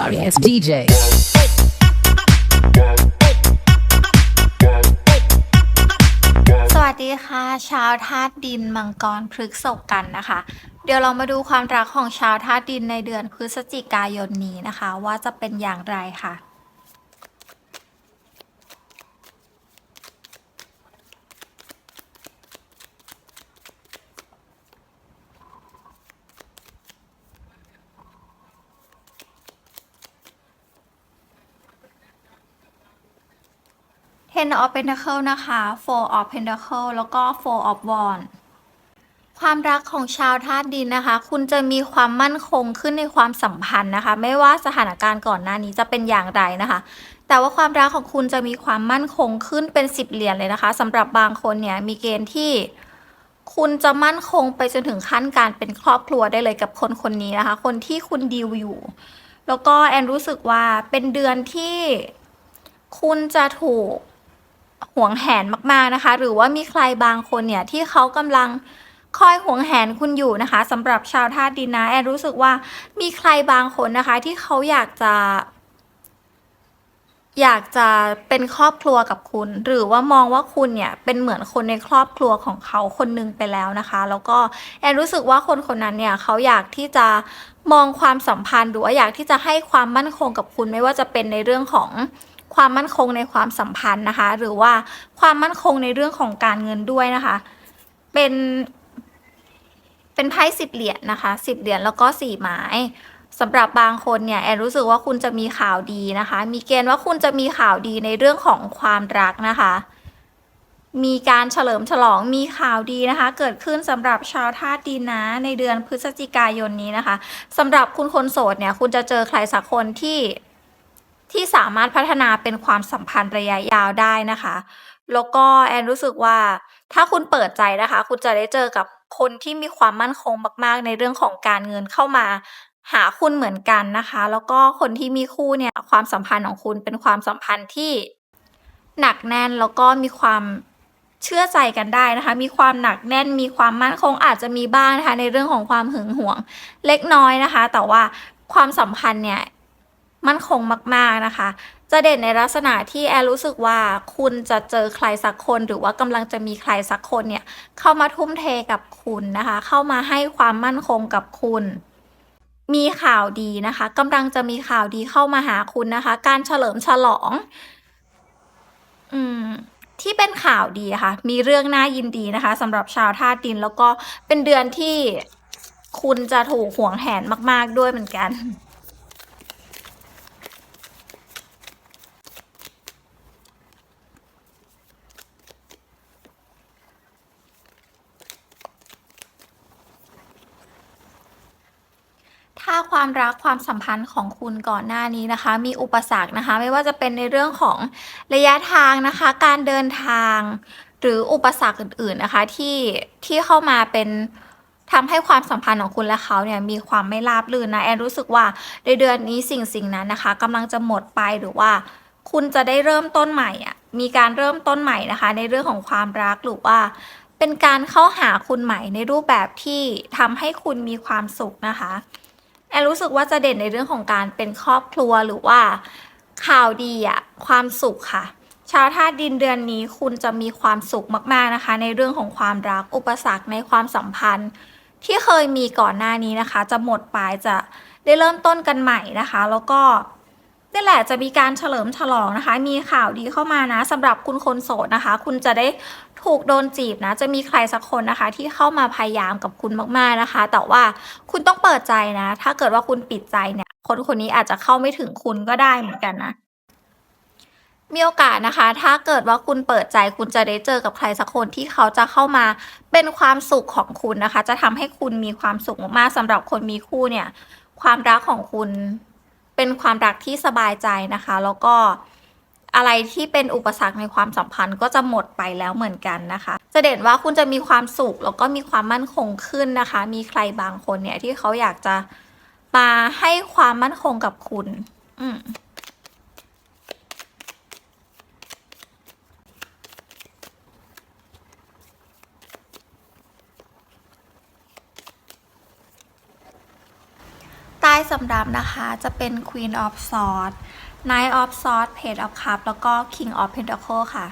Sorry ass DJ. สวัสดีค่ะ ชาวธาตุดินมังกรพฤกษกกันนะคะ เดี๋ยวเรามาดูความรักของชาวธาตุดินในเดือนพฤศจิกายนนี้นะคะ ว่าจะเป็นอย่างไรค่ะ Ten of Pentacle นะคะ Four of Pentacle แล้วก็ Four of Wands ความรักของชาวธาตุดินนะคะ คุณจะมีความมั่นคงขึ้นในความสัมพันธ์นะคะ ไม่ว่าสถานการณ์ก่อนหน้านี้จะเป็นอย่างไรนะคะ แต่ว่าความรักของคุณจะมีความมั่นคงขึ้นเป็นสิบเหรียญเลยนะคะสำหรับบางคนเนี่ยมีเกณฑ์ที่คุณจะมั่นคงไปจนถึงขั้นการเป็นครอบครัวได้เลยกับคนคนนี้นะคะ คนที่คุณดีลอยู่ แล้วก็แอนรู้สึกว่าเป็นเดือนที่คุณจะถูก หวงแหนมากๆนะคะ หรือว่ามีใครบางคนเนี่ยที่เขากำลังคอยหวงแหนคุณอยู่นะคะสำหรับชาวธาตุดินนะแอนรู้สึกว่ามีใครบางคนนะคะ ที่เขาอยากจะ อยากจะเป็นครอบครัวกับคุณ หรือว่ามองว่าคุณเนี่ยเป็นเหมือนคนในครอบครัวของเขาคนหนึงไปแล้วนะคะ แล้วก็แอนรู้สึกว่าคนคนนั้นเนี่ยเขาอยากที่จะมองความสัมพันธ์หรือว่าอยากที่จะให้ความมั่นคงกับคุณไม่ว่าจะเป็นในเรื่องของ ความมั่นคงในความสัมพันธ์นะคะ หรือว่าความมั่นคงในเรื่องของการเงินด้วยนะคะ เป็น เป็นไพ่สิบเหรียญนะคะสิบเหรียญแล้วก็สี่ไม้สำหรับบางคนเนี่ยแอนรู้สึกว่าคุณจะมีข่าวดีนะคะ มีเกณฑ์ว่าคุณจะมีข่าวดีในเรื่องของความรักนะคะ มีการเฉลิมฉลองมีข่าวดีนะคะ เกิดขึ้นสำหรับชาวธาตุดินนะในเดือนพฤศจิกายนนี้นะคะสำหรับคุณคนโสดเนี่ย คุณจะเจอใครสักคนที่ ที่สามารถพัฒนาเป็นความสัมพันธ์ระยะยาวได้นะคะ แล้วก็แอนรู้สึกว่าถ้าคุณเปิดใจนะคะ คุณจะได้เจอกับคนที่มีความมั่นคงมาก ๆ ในเรื่องของการเงินเข้ามาหาคุณเหมือนกันนะคะ แล้วก็คนที่มีคู่เนี่ยความสัมพันธ์ของคุณเป็นความสัมพันธ์ที่หนักแน่นแล้วก็มีความเชื่อใจกันได้นะคะ มีความหนักแน่น มีความมั่นคงอาจจะมีบ้างนะคะ ในเรื่องของความหึงหวงเล็กน้อยนะคะ แต่ว่าความสัมพันธ์เนี่ย มั่นคงมาก ๆ นะคะ จะเด่นในลักษณะที่แอร์รู้สึกว่าคุณจะเจอใครสักคนหรือว่ากำลังจะมีใครสักคนเนี่ย เข้ามาทุ่มเทกับคุณนะคะ เข้ามาให้ความมั่นคงกับคุณมีข่าวดีนะคะกำลังจะมีข่าวดีเข้ามาหาคุณนะคะ การเฉลิมฉลอง อืม ที่เป็นข่าวดีค่ะ มีเรื่องน่ายินดีนะคะสำหรับชาวธาตุดิน แล้วก็เป็นเดือนที่คุณจะถูกห่วงแหนมาก ๆ ด้วยเหมือนกัน ความรักความสัมพันธ์ของคุณก่อนหน้านี้นะคะ มีอุปสรรคนะคะ ไม่ว่าจะเป็นในเรื่องของระยะทางนะคะ การเดินทาง หรืออุปสรรคอื่น ๆนะคะ ที่ที่เข้ามาเป็นทำให้ความสัมพันธ์ของคุณและเขาเนี่ยมีความไม่ราบรื่นนะแอนรู้สึกว่าในเดือนนี้สิ่งสิ่งนั้นนะคะกำลังจะหมดไปหรือว่าคุณจะได้เริ่มต้นใหม่อะมีการเริ่มต้นใหม่นะคะ ในเรื่องของความรักหรือว่า เป็นการเข้าหาคุณใหม่ในรูปแบบที่ทำให้คุณมีความสุขนะคะ แอนรู้สึกว่าจะเด่นในเรื่องของการเป็นครอบครัวหรือว่าข่าวดีอะความสุขค่ะ ชาวธาตุดินเดือนนี้คุณจะมีความสุขมากๆนะคะ ในเรื่องของความรักอุปสรรคในความสัมพันธ์ ที่เคยมีก่อนหน้านี้นะคะ จะหมดไปจะได้เริ่มต้นกันใหม่นะคะ แล้วก็ นี่แหละจะมีการเฉลิมฉลองนะคะ มีข่าวดีเข้ามานะสำหรับคุณคนโสดนะคะ คุณจะได้ถูกโดนจีบนะ จะมีใครสักคนนะคะ ที่เข้ามาพยายามกับคุณมากๆนะคะ แต่ว่าคุณต้องเปิดใจนะ ถ้าเกิดว่าคุณปิดใจเนี่ย คนคนนี้อาจจะเข้าไม่ถึงคุณก็ได้เหมือนกันนะมีโอกาสนะคะ ถ้าเกิดว่าคุณเปิดใจคุณจะได้เจอกับใครสักคนที่เขาจะเข้ามาเป็นความสุขของคุณนะคะ จะทำให้คุณมีความสุขมากๆสำหรับคนมีคู่เนี่ย ความรักของคุณ เป็นความรักที่สบายใจนะคะ แล้วก็อะไรที่เป็นอุปสรรคในความสัมพันธ์ก็จะหมดไปแล้วเหมือนกันนะคะ จะเด่นว่าคุณจะมีความสุขแล้วก็มีความมั่นคงขึ้นนะคะ มีใครบางคนเนี่ยที่เขาอยากจะมาให้ความมั่นคงกับคุณ อืม ต้สำรับนะคะจะเป็น Queen of Swords Knight of Swords Page of Cups แล้วก็ King of Pentacles ค่ะ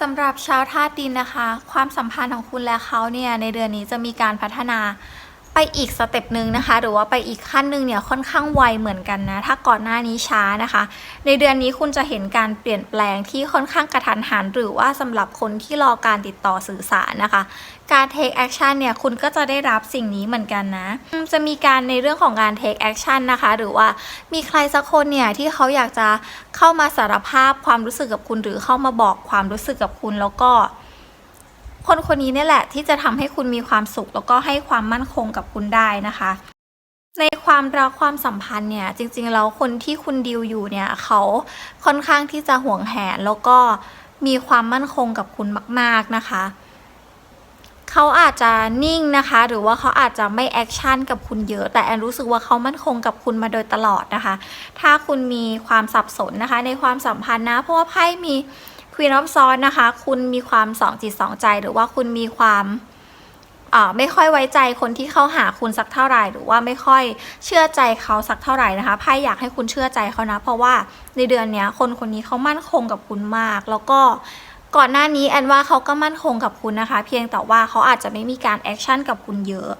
สำหรับชาวธาตุดินนะคะ ความสัมพันธ์ของคุณและเขาเนี่ยในเดือนนี้จะมีการพัฒนา ไปอีกสเต็ปหนึ่งนะคะ หรือว่าไปอีกขั้นหนึ่งเนี่ยค่อนข้างไวเหมือนกันนะ ถ้าก่อนหน้านี้ช้านะคะ ในเดือนนี้คุณจะเห็นการเปลี่ยนแปลงที่ค่อนข้างกระทันหัน หรือว่าสำหรับคนที่รอการติดต่อสื่อสารนะคะ การ take action เนี่ยคุณก็จะได้รับสิ่งนี้เหมือนกันนะ จะมีการในเรื่องของการ take action นะคะ หรือว่ามีใครสักคนเนี่ยที่เขาอยากจะเข้ามาสารภาพความรู้สึกกับคุณ หรือเข้ามาบอกความรู้สึกกับคุณแล้วก็ คนคนนี้เนี่ยแหละที่จะทำให้คุณมีความสุข แล้วก็ให้ความมั่นคงกับคุณได้นะคะ ในความรักความสัมพันธ์เนี่ยจริงๆแล้วคนที่คุณดิวอยู่เนี่ยเขาค่อนข้างที่จะห่วงแหนแล้วก็มีความมั่นคงกับคุณมาก ๆนะคะเขาอาจจะนิ่งนะคะ หรือว่าเขาอาจจะไม่แอคชั่นกับคุณเยอะ แต่แอนรู้สึกว่าเขามั่นคงกับคุณมาโดยตลอดนะคะ ถ้าคุณมีความสับสนนะคะ ในความสัมพันธ์นะ เพราะว่าไพ่มี Queen of Swords นะคะ คุณมีความสองจิตสองใจ หรือว่าคุณมีความอ่าไม่ค่อยไว้ใจคนที่เข้าหาคุณสักเท่าไหร่ หรือว่าไม่ค่อยเชื่อใจเขาสักเท่าไหร่นะคะไพ่อยากให้คุณเชื่อใจเขานะ เพราะว่าในเดือนนี้คนคนนี้เขามั่นคงกับคุณมาก แล้วก็ก่อนหน้านี้แอนว่าเขาก็มั่นคงกับคุณนะคะ เพียงแต่ว่าเขาอาจจะไม่มีการแอคชั่นกับคุณเยอะ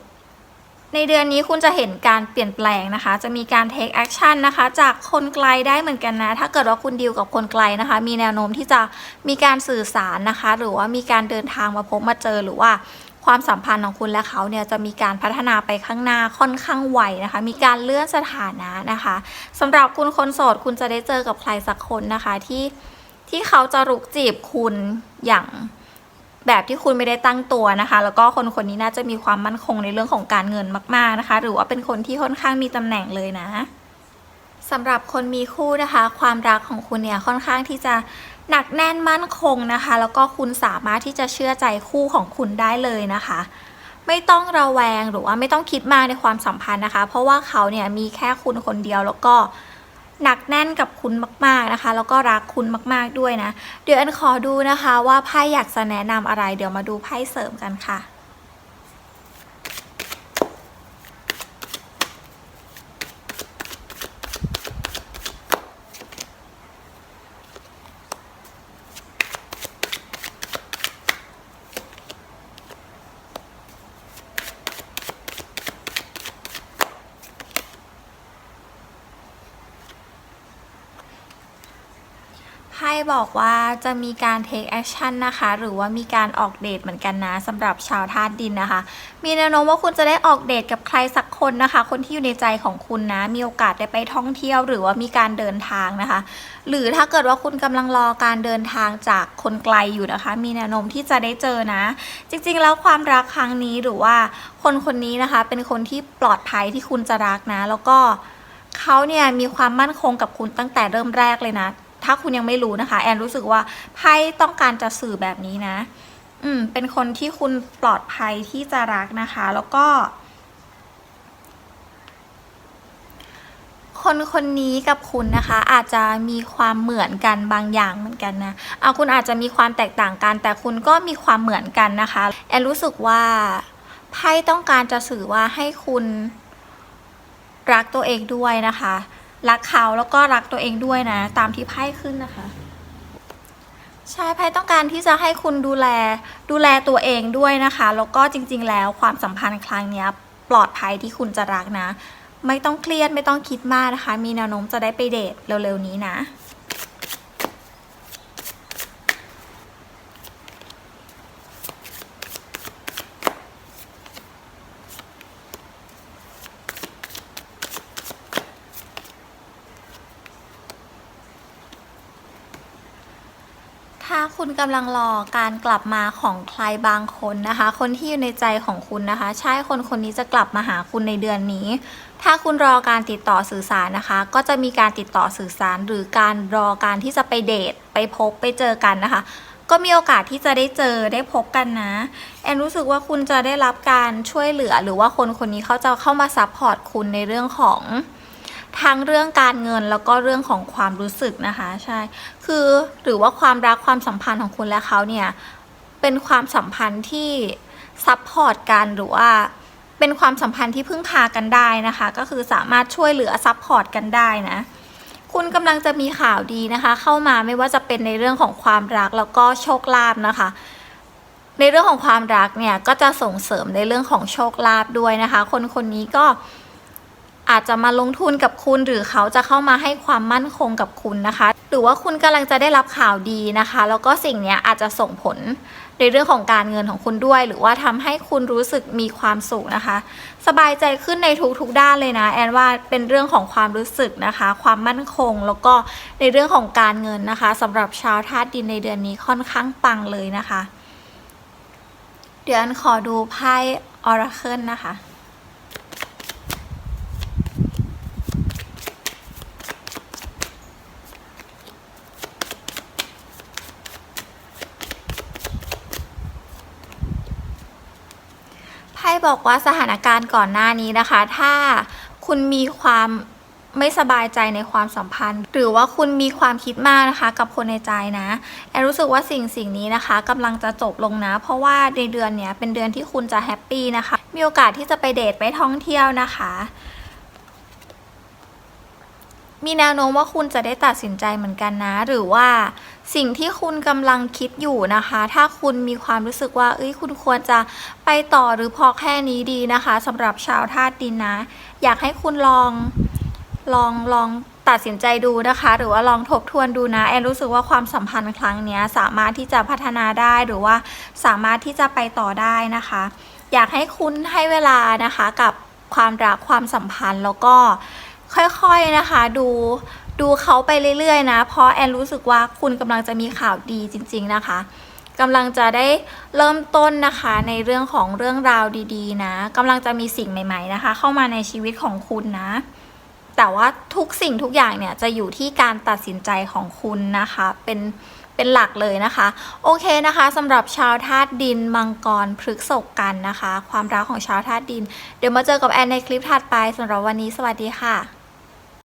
ในเดือนนี้คุณจะเห็นการเปลี่ยนแปลงนะคะ จะมีการ take action นะคะ จากคนไกลได้เหมือนกันนะ ถ้าเกิดว่าคุณดีลกับคนไกลนะคะ มีแนวโน้มที่จะมีการสื่อสารนะคะ หรือว่ามีการเดินทางมาพบมาเจอหรือว่าความสัมพันธ์ของคุณและเขาเนี่ยจะมีการพัฒนาไปข้างหน้าค่อนข้างไวนะคะ มีการเลื่อนสถานะนะคะสำหรับคุณคนโสดคุณจะได้เจอกับใครสักคนนะคะที่ที่เขาจะรุกจีบคุณอย่าง แบบที่คุณไม่ได้ตั้งตัวนะคะ แล้วก็คนคนนี้น่าจะมีความมั่นคงในเรื่องของการเงินมาก ๆนะคะ หรือว่าเป็นคนที่ค่อนข้างมีตำแหน่งเลยนะสำหรับคนมีคู่นะคะ ความรักของคุณเนี่ยค่อนข้างที่จะหนักแน่นมั่นคงนะคะ แล้วก็คุณสามารถที่จะเชื่อใจคู่ของคุณได้เลยนะคะ ไม่ต้องระแวงหรือว่าไม่ต้องคิดมากในความสัมพันธ์นะคะ เพราะว่าเขาเนี่ยมีแค่คุณคนเดียวแล้วก็ หนักแน่นกับคุณมาก ๆนะคะ แล้วก็รักคุณมาก ๆด้วยนะ เดี๋ยวอันขอดูนะคะ ว่าไพ่อยากจะแนะนำอะไร เดี๋ยวมาดูไพ่เสริมกันค่ะ ไพ่บอกว่าจะมีการ take action นะคะ หรือว่ามีการออกเดทเหมือนกันนะสำหรับชาวธาตุดินนะคะ มีแนวโน้มว่าคุณจะได้ออกเดทกับใครสักคนนะคะ คนที่อยู่ในใจของคุณนะ มีโอกาสได้ไปท่องเที่ยว หรือว่ามีการเดินทางนะคะ หรือถ้าเกิดว่าคุณกำลังรอการเดินทางจากคนไกลอยู่นะคะ มีแนวโน้มที่จะได้เจอนะ จริง ๆ แล้วความรักครั้งนี้หรือว่าคนคนนี้นะคะ เป็นคนที่ปลอดภัยที่คุณจะรักนะ แล้วก็เขาเนี่ยมีความมั่นคงกับคุณตั้งแต่เริ่มแรกเลยนะ ถ้าคุณยังไม่รู้นะคะ แอนรู้สึกว่าไพ่ต้องการจะสื่อแบบนี้นะ อืม เป็นคนที่คุณปลอดภัยที่จะรักนะคะ แล้วก็ คนคนนี้กับคุณนะคะ อาจจะมีความเหมือนกันบางอย่างเหมือนกันนะเอาคุณอาจจะมีความแตกต่างกัน แต่คุณก็มีความเหมือนกันนะคะ แอนรู้สึกว่าไพ่ต้องการจะสื่อว่าให้คุณรักตัวเองด้วยนะคะ รักเขาแล้วก็รักตัวเองด้วยนะ ตามที่ไพ่ขึ้นนะคะใช่ไพ่ต้องการที่จะให้คุณดูแลดูแลตัวเองด้วยนะคะ แล้วก็จริง ๆ แล้วความสัมพันธ์ครั้งนี้ปลอดภัยที่คุณจะรักนะ ไม่ต้องเครียดไม่ต้องคิดมากนะคะ มีแนวโน้มจะได้ไปเดทเร็วๆนี้นะ ถ้าคุณกำลังรอการกลับมาของใครบางคนนะคะ คนที่อยู่ในใจของคุณนะคะ ใช่คนคนนี้จะกลับมาหาคุณในเดือนนี้ ถ้าคุณรอการติดต่อสื่อสารนะคะ ก็จะมีการติดต่อสื่อสารหรือการรอการที่จะไปเดทไปพบไปเจอกันนะคะ ก็มีโอกาสที่จะได้เจอได้พบกันนะ แอนรู้สึกว่าคุณจะได้รับการช่วยเหลือหรือว่าคนคนนี้เขาจะเข้ามาซัพพอร์ตคุณในเรื่องของ ทั้งเรื่องการเงินแล้วก็เรื่องของความรู้สึกนะคะใช่คือหรือว่าความรักความสัมพันธ์ของคุณและเขาเนี่ยเป็นความสัมพันธ์ที่ซัพพอร์ตกันหรือว่าเป็นความสัมพันธ์ที่พึ่งพากันได้นะคะ ก็คือสามารถช่วยเหลือซัพพอร์ตกันได้นะคุณกำลังจะมีข่าวดีนะคะ เข้ามาไม่ว่าจะเป็นในเรื่องของความรักแล้วก็โชคลาภนะคะ ในเรื่องของความรักเนี่ยก็จะส่งเสริมในเรื่องของโชคลาภด้วยนะคะ คนคนนี้ก็ อาจจะมาลงทุนกับคุณหรือเขาจะเข้ามาให้ความมั่นคงกับคุณนะคะ หรือว่าคุณกำลังจะได้รับข่าวดีนะคะ แล้วก็สิ่งนี้อาจจะส่งผลในเรื่องของการเงินของคุณด้วย หรือว่าทำให้คุณรู้สึกมีความสุขนะคะ สบายใจขึ้นในทุกๆด้านเลยนะ แอนว่าเป็นเรื่องของความรู้สึกนะคะ ความมั่นคงแล้วก็ในเรื่องของการเงินนะคะสำหรับชาวธาตุดินในเดือนนี้ค่อนข้างปังเลยนะคะ เดี๋ยวอันขอดูไพ่ออราเคิลนะคะ บอกว่าสถานการณ์ก่อนหน้านี้นะคะ ถ้าคุณมีความไม่สบายใจในความสัมพันธ์ หรือว่าคุณมีความคิดมากนะคะ กับคนในใจนะแอนรู้สึกว่าสิ่งสิ่งนี้นะคะกำลังจะจบลงนะ เพราะว่าในเดือนเนี้ยเป็นเดือนที่คุณจะแฮปปี้นะคะ มีโอกาสที่จะไปเดทไปท่องเที่ยวนะคะ มีแนวโน้มว่าคุณจะได้ตัดสินใจเหมือนกันนะ หรือว่า สิ่งที่คุณกำลังคิดอยู่นะคะ ถ้าคุณมีความรู้สึกว่า เอ้ย คุณควรจะไปต่อหรือพอแค่นี้ดีนะคะสำหรับชาวธาตุดินนะ อยากให้คุณลอง ลอง ลองตัดสินใจดูนะคะ หรือว่าลองทบทวนดูนะ แอนรู้สึกว่าความสัมพันธ์ครั้งนี้สามารถที่จะพัฒนาได้หรือว่าสามารถที่จะไปต่อได้นะคะ อยากให้คุณให้เวลานะคะกับความรักความสัมพันธ์แล้วก็ค่อยๆนะคะดู ดูเขาไปเรื่อยๆนะ เพราะแอนรู้สึกว่าคุณกำลังจะมีข่าวดีจริง ๆนะคะกำลังจะได้เริ่มต้นนะคะในเรื่องของเรื่องราวดีๆ นะกำลังจะมีสิ่งใหม่ ๆนะคะ เข้ามาในชีวิตของคุณนะ แต่ว่าทุกสิ่งทุกอย่างเนี่ยจะอยู่ที่การตัดสินใจของคุณนะคะ เป็นเป็นหลักเลยนะคะ โอเคนะคะสำหรับชาวธาตุดินมังกรพฤกษกกันนะคะ ความรักของชาวธาตุดิน เดี๋ยวมาเจอกับแอนในคลิปถัดไปสำหรับวันนี้สวัสดีค่ะ